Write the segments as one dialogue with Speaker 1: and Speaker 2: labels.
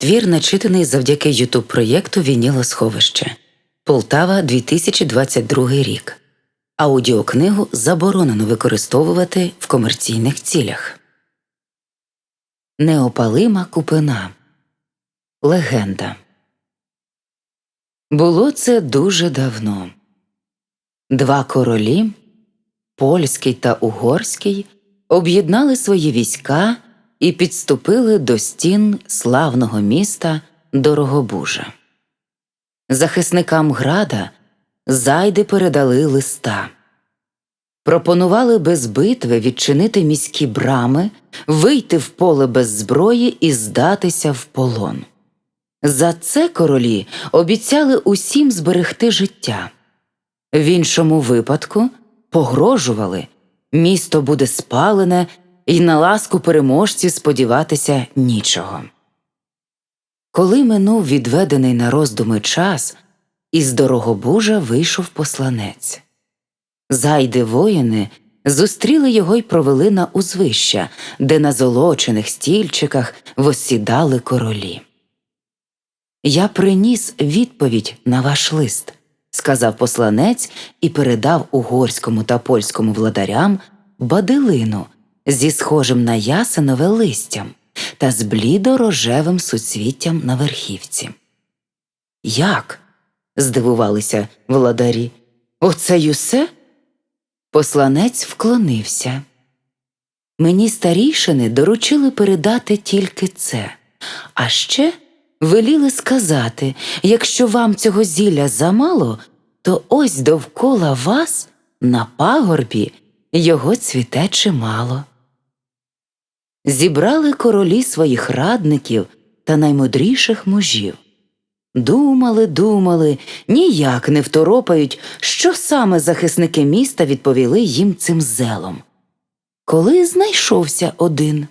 Speaker 1: Твір начитаний завдяки ютуб проєкту Вінілосховище Полтава 2022 рік. Аудіокнигу заборонено використовувати в комерційних цілях. Неопалима купина. Легенда. Було це дуже давно. Два королі, польський та угорський, об'єднали свої війська і підступили до стін славного міста Дорогобужа. Захисникам града зайди передали листа. Пропонували без битви відчинити міські брами, вийти в поле без зброї і здатися в полон. За це королі обіцяли усім зберегти життя. В іншому випадку погрожували місто буде спалене, і на ласку переможців сподіватися нічого. Коли минув відведений на роздуми час, із Дорогобужа вийшов посланець. Зайди воїни зустріли його й провели на узвища, де на золочених стільчиках восідали королі. Я приніс відповідь на ваш лист, сказав посланець і передав угорському та польському владарям бадилину зі схожим на ясенове листям та з блідо-рожевим суцвіттям на верхівці. Як? здивувалися владарі. Оце й усе? Посланець вклонився. Мені старішини доручили передати тільки це, а ще веліли сказати якщо вам цього зілля замало, то ось довкола вас на пагорбі його цвіте чимало. Зібрали королі своїх радників та наймудріших мужів. Думали, думали, ніяк не второпають, що саме захисники міста відповіли їм цим зелом. Коли знайшовся один.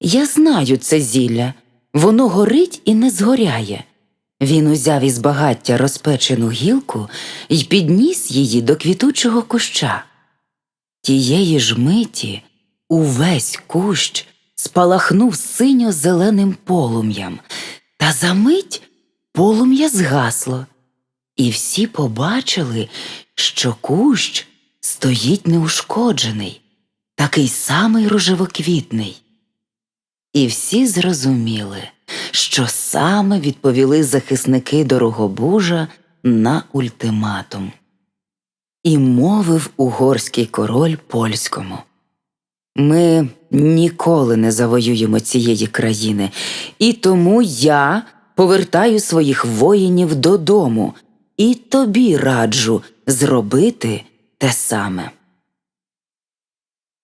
Speaker 1: Я знаю це зілля, воно горить і не згоряє. Він узяв із багаття розпечену гілку і підніс її до квітучого куща. Тієї ж миті увесь кущ спалахнув синьо зеленим полум'ям, та за мить полум'я згасло, і всі побачили, що кущ стоїть неушкоджений, такий самий рожевоквітний. І всі зрозуміли, що саме відповіли захисники Дорогобужа на ультиматум. І мовив угорський король польському. Ми ніколи не завоюємо цієї країни, і тому я повертаю своїх воїнів додому і тобі раджу зробити те саме.